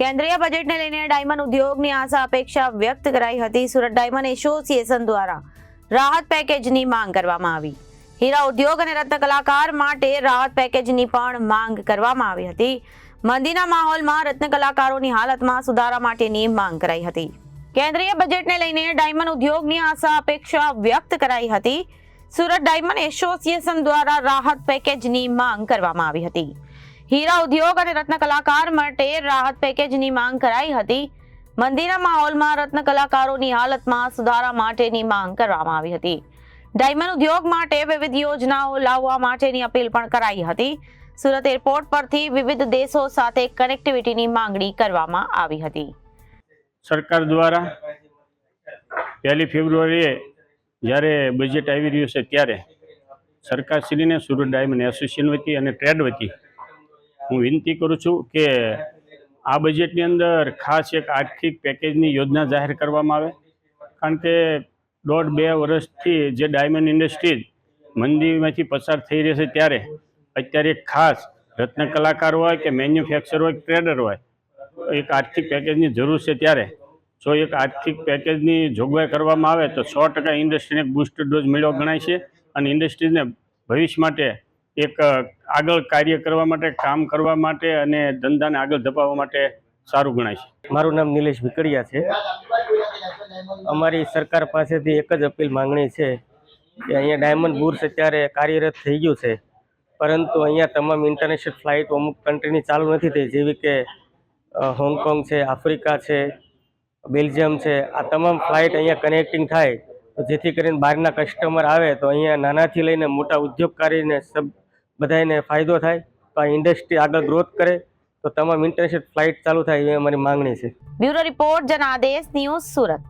કેન્દ્રીય બજેટને લઈને ડાયમંડ ઉદ્યોગની આશા અપેક્ષા વ્યક્ત કરાઈ હતી. સુરત ડાયમંડ એસોસિએશન દ્વારા રાહત પેકેજની માંગ કરવામાં આવી. હીરા ઉદ્યોગ અને રત્ન કલાકાર માટે રાહત પેકેજની પણ માંગ કરવામાં આવી હતી. મંદીના માહોલમાં રત્ન કલાકારોની હાલતમાં સુધારા માટેની માંગ કરાઈ હતી. કેન્દ્રીય બજેટને લઈને ડાયમંડ ઉદ્યોગની આશા અપેક્ષા વ્યક્ત કરાઈ હતી. સુરત ડાયમંડ એસોસિએશન દ્વારા રાહત પેકેજની માંગ કરવામાં આવી હતી. હીરા ઉદ્યોગ અને રત્ન કલાકાર માટે રાહત પેકેજની માંગ કરાઈ હતી. મંદિરના માહોલમાં રત્ન કલાકારોની હાલતમાં સુધારા માટેની માંગ કરવામાં આવી હતી. ડાયમંડ ઉદ્યોગ માટે વિવિધ યોજનાઓ લાવવા માટેની અપીલ પણ કરાઈ હતી. સુરત એરપોર્ટ પરથી વિવિધ દેશો સાથે કનેક્ટિવિટીની માંગણી કરવામાં આવી હતી. સરકાર દ્વારા પહેલી ફેબ્રુઆરીએ જ્યારે બજેટ આવી રહ્યું છે ત્યારે સરકારશ્રીને સુરત ડાયમંડ એસોસિએશન વતી અને ટ્રેડ વતી હું વિનંતી કરું છું કે આ બજેટની અંદર ખાસ એક આર્થિક પેકેજની યોજના જાહેર કરવામાં આવે. કારણ કે દોઢ બે વર્ષથી જે ડાયમંડ ઇન્ડસ્ટ્રીઝ મંદીમાંથી પસાર થઈ રહી છે ત્યારે અત્યારે ખાસ રત્ન કલાકાર હોય કે મેન્યુફેક્ચર હોય ટ્રેડર હોય, એક આર્થિક પેકેજની જરૂર છે ત્યારે. જો એક આર્થિક પેકેજની જોગવાઈ કરવામાં આવે તો સો ટકા ઇન્ડસ્ટ્રીને એક બુસ્ટર ડોઝ મેળવવા ગણાય છે અને ઇન્ડસ્ટ્રીઝને ભવિષ્ય માટે એક આગળ કાર્ય કરવા માટે, કામ કરવા માટે અને ધંધાને આગળ ધપાવવા માટે સારું ગણાય છે. મારું નામ નિલેશ વિકડિયા છે. અમારી સરકાર પાસેથી એક જ અપીલ માંગણી છે કે અહીંયા ડાયમંડ બુર્સ અત્યારે કાર્યરત થઈ ગયું છે. પરંતુ અહીંયા તમામ ઇન્ટરનેશનલ ફ્લાઇટ અમુક કન્ટ્રીની ચાલુ નથી થઈ, જેવી કે હોંગકોંગ છે, આફ્રિકા છે, બેલ્જિયમ છે, આ તમામ ફ્લાઇટ અહીંયા કનેક્ટિંગ થાય. તો જેથી કરીને બહારના કસ્ટમર આવે તો અહીંયા નાનાથી લઈને મોટા ઉદ્યોગકારીને સબ બધાને ફાયદો થાય, તો આ ઇન્ડસ્ટ્રી આગળ ગ્રોથ કરે, તો તમામ ઇન્ટરનેશનલ ફ્લાઇટ ચાલુ થાય એવી અમારી માંગણી છે. Bureau report Janadesh news Surat.